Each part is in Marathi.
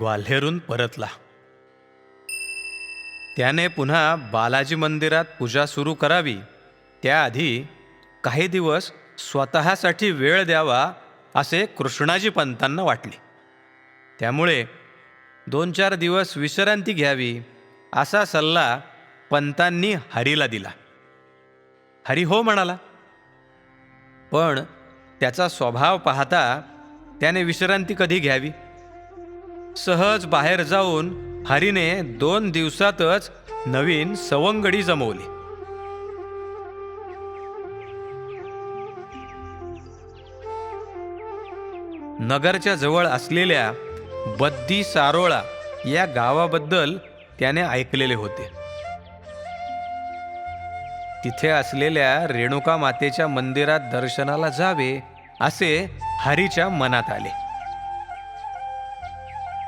ग्वाल्हेरून परतला. त्याने पुन्हा बालाजी मंदिरात पूजा सुरू करावी. त्याआधी काही दिवस स्वतःसाठी वेळ द्यावा असे कृष्णाजी पंतांना वाटले. त्यामुळे दोन चार दिवस विश्रांती घ्यावी असा सल्ला पंतांनी हरीला दिला. हरी हो म्हणाला. पण त्याचा स्वभाव पाहता त्याने विश्रांती कधी घ्यावी? सहज बाहेर जाऊन हरीने दोन दिवसातच नवीन सवंगडी जमवली. नगरच्या जवळ असलेल्या बद्दी सारोळा या गावाबद्दल त्याने ऐकलेले होते. तिथे असलेल्या रेणुका मातेच्या मंदिरात दर्शनाला जावे असे हरीच्या मनात आले.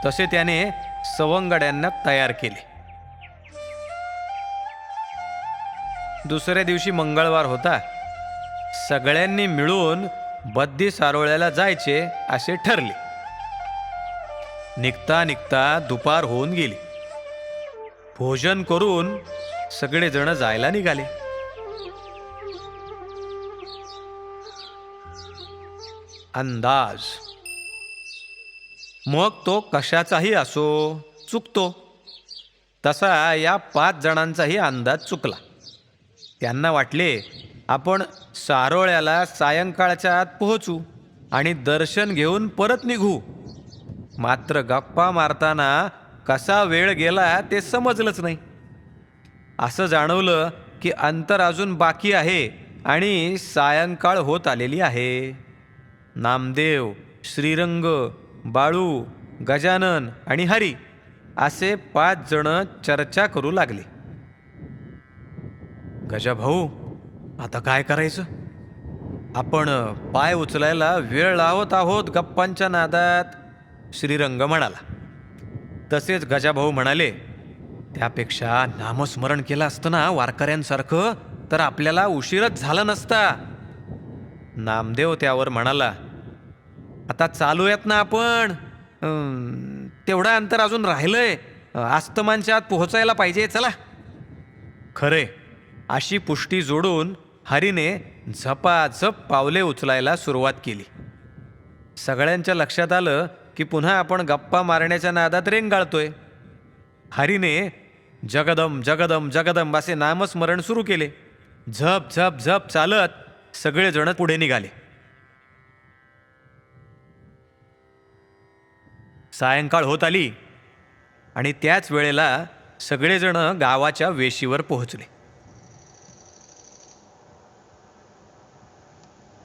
तसे त्याने सवंगड्यांना तयार केले. दुसऱ्या दिवशी मंगळवार होता. सगळ्यांनी मिळून बद्दी सारोळ्याला जायचे असे ठरले. निघता निघता दुपार होऊन गेली. भोजन करून सगळेजण जायला निघाले. अंदाज मग तो कशाचाही असो चुकतो. तसा या पाच जणांचाही अंदाज चुकला. त्यांना वाटले आपण सारोळ्याला सायंकाळच्या आत पोहोचू आणि दर्शन घेऊन परत निघू. मात्र गप्पा मारताना कसा वेळ गेला ते समजलंच नाही. असं जाणवलं की अंतर अजून बाकी आहे आणि सायंकाळ होत आलेली आहे. नामदेव श्रीरंग बाळू गजानन आणि हरी असे पाच जण चर्चा करू लागले. गजा भाऊ आता काय करायचं? आपण पाय उचलायला वेळ लावत आहोत गप्पांच्या नादात श्रीरंग म्हणाला. तसेच गजाभाऊ म्हणाले त्यापेक्षा नामस्मरण केलं असतं ना वारकऱ्यांसारखं तर आपल्याला उशीरच झाला नसता. नामदेव त्यावर म्हणाला आता चालूयात ना आपण. तेवढं अंतर अजून राहिलंय. आस्तमानच्या आत पोहोचायला पाहिजे चला. खरे अशी पुष्टी जोडून हरीने झपाझप पावले उचलायला सुरुवात केली. सगळ्यांच्या लक्षात आलं की पुन्हा आपण गप्पा मारण्याच्या नादात रेंगाळतोय. हरीने जगदम जगदम जगदम असे नामस्मरण सुरू केले. झप झप झप चालत सगळेजण पुढे निघाले. सायंकाळ होत आली आणि त्याच वेळेला सगळेजण गावाच्या वेशीवर पोहोचले.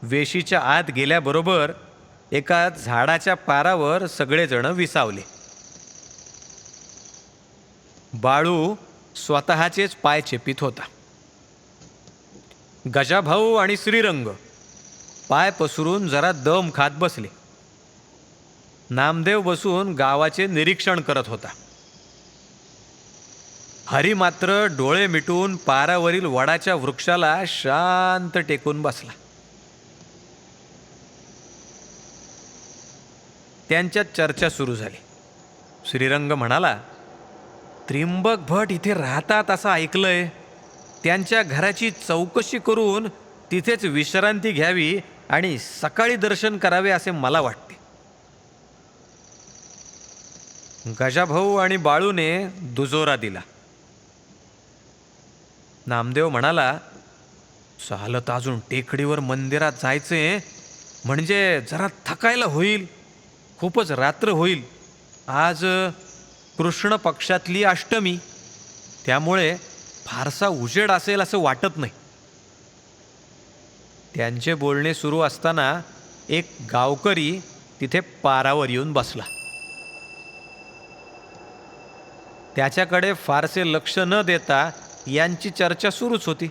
वेशीच्या आत गेल्याबरोबर एका झाडाच्या पारावर सगळेजण विसावले. बाळू स्वतःचेच पाय चेपित होता. गजाभाऊ आणि श्रीरंग पाय पसरून जरा दम खात बसले. नामदेव बसून गावाचे निरीक्षण करत होता. हरी मात्र डोळे मिटून पारावरील वडाच्या वृक्षाला शांत टेकून बसला. त्यांच्यात चर्चा सुरू झाली. श्रीरंग म्हणाला त्रिंबक भट इथे राहतात असं ऐकलंय. त्यांच्या घराची चौकशी करून तिथेच विश्रांती घ्यावी आणि सकाळी दर्शन करावे असे मला वाटते. गजाभाऊ आणि बाळूने दुजोरा दिला. नामदेव म्हणाला चालत अजून टेकडीवर मंदिरात जायचे म्हणजे जरा थकायला होईल खूपच रात्र होईल. आज कृष्ण पक्षातली अष्टमी. त्यामुळे फारसा उजेड असेल असं वाटत नाही. त्यांचे बोलणे सुरू असताना एक गावकरी तिथे पारावर येऊन बसला. त्याच्याकडे फारसे लक्ष न देता यांची चर्चा सुरूच होती.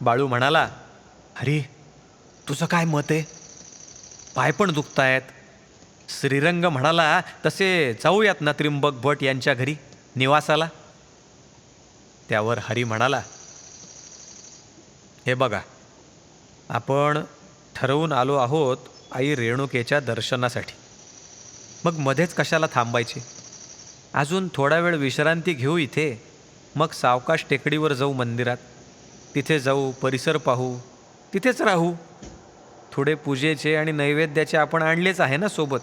बाळू म्हणाला हरी तुझं काय मत आहे? पाय पण दुखतायत. श्रीरंग म्हणाला तसे जाऊयात ना त्रिंबक भट यांच्या घरी निवासाला. त्यावर हरी म्हणाला हे बघा आपण ठरवून आलो आहोत आई रेणुकेच्या दर्शनासाठी. मग मध्येच कशाला थांबायचे? अजून थोडा वेळ विश्रांती घेऊ इथे. मग सावकाश टेकडीवर जाऊ मंदिरात. तिथे जाऊ परिसर पाहू. तिथेच राहू. थोडे पूजेचे आणि नैवेद्याचे आपण आणलेच आहे ना सोबत?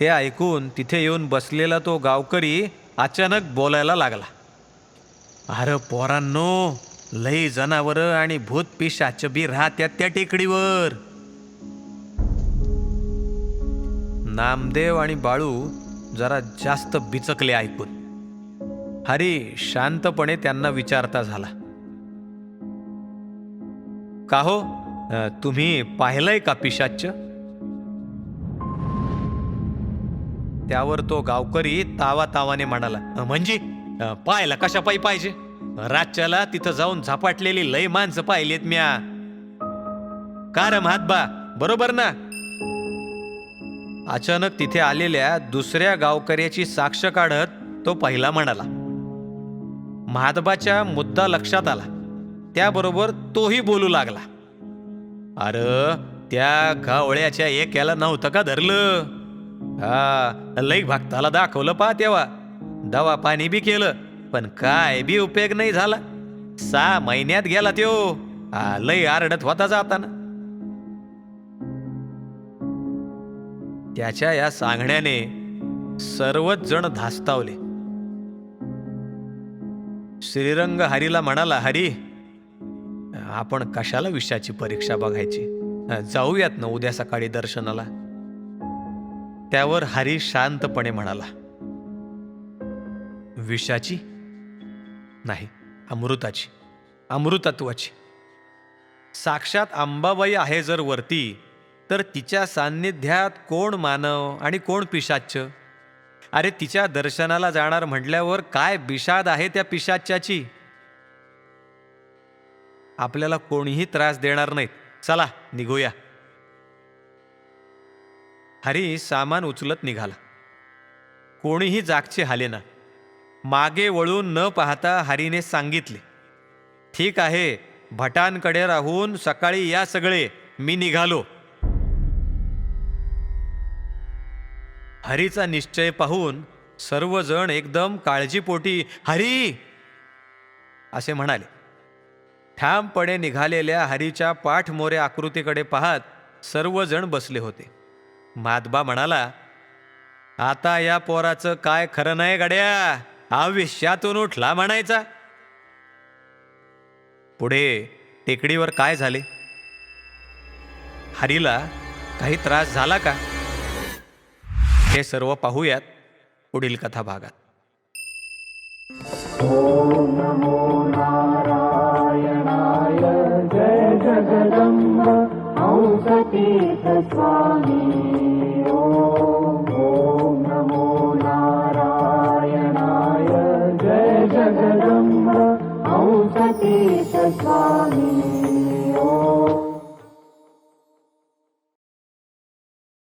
ते ऐकून तिथे येऊन बसलेला तो गावकरी अचानक बोलायला लागला. अरे पोरांनो लई जनावरं आणि भूत पिशाच बी राहत्यात त्या टेकडीवर. नामदेव आणि बाळू जरा जास्त बिचकले ऐकून. हरी शांतपणे त्यांना विचारता झाला. का हो? तुम्ही पाहिलंय का पिशाच त्यावर तो गावकरी तावा तावाने म्हणाला म्हणजे? पाहायला कशा पायी पाहिजे? रातच्याला तिथं जाऊन झपाटलेली लय माणसं पाहिलीत म्या. का रे महातबा? बरोबर ना? अचानक तिथे आलेल्या दुसऱ्या गावकऱ्याची साक्ष काढत तो पहिला म्हणाला महादबाच्या मुद्दा लक्षात आला. त्याबरोबर तोही बोलू लागला. अरे त्या गावळ्याच्या एकाला नव्हतं का धरलं? हा लई भक्ताला दाखवलं पा तेव्हा. दवा पाणी बी केलं पण काय बी उपयोग नाही झाला. सहा महिन्यात गेला त्यो. हा, लई आरडत होता जाताना. त्याच्या या सांगण्याने सर्वच जण धास्तावले. श्रीरंग हरीला म्हणाला हरी आपण कशाला विषयाची परीक्षा बघायची? जाऊयात ना उद्या सकाळी दर्शनाला. त्यावर हरी शांतपणे म्हणाला विषाची नाही अमृताची अमृतत्वाची. साक्षात अंबाबाई आहे जर वरती तर तिच्या सान्निध्यात कोण मानव आणि कोण पिशाच्च? अरे तिच्या दर्शनाला जाणार म्हटल्यावर काय बिषाद आहे त्या पिशाच्याची? आपल्याला कोणीही त्रास देणार नाहीत. चला निघूया. हरी सामान उचलत निघाला. कोणीही जागचे हाले ना. मागे वळून न पाहता हरीने सांगितले ठीक आहे भटांकडे राहून सकाळी या सगळे मी निघालो. हरीचा निश्चय पाहून सर्वजण एकदम काळजीपोटी हरी! असे म्हणाले. ठामपणे निघालेल्या हरीच्या पाठमोऱ्या आकृतीकडे पाहत सर्वजण बसले होते. माधबा म्हणाला आता या पोराचं काय खरं नाही गड्या? आयुष्यातून उठला म्हणायचा. पुढे टेकडीवर काय झाले? हरीला काही त्रास झाला का? हे सर्व पाहूयात पुढील कथा भागात जय जगदम्ब हंसतीर्थ स्वामी नमो नारायणाय जय जगदम्ब हंसतीर्थ स्वामी।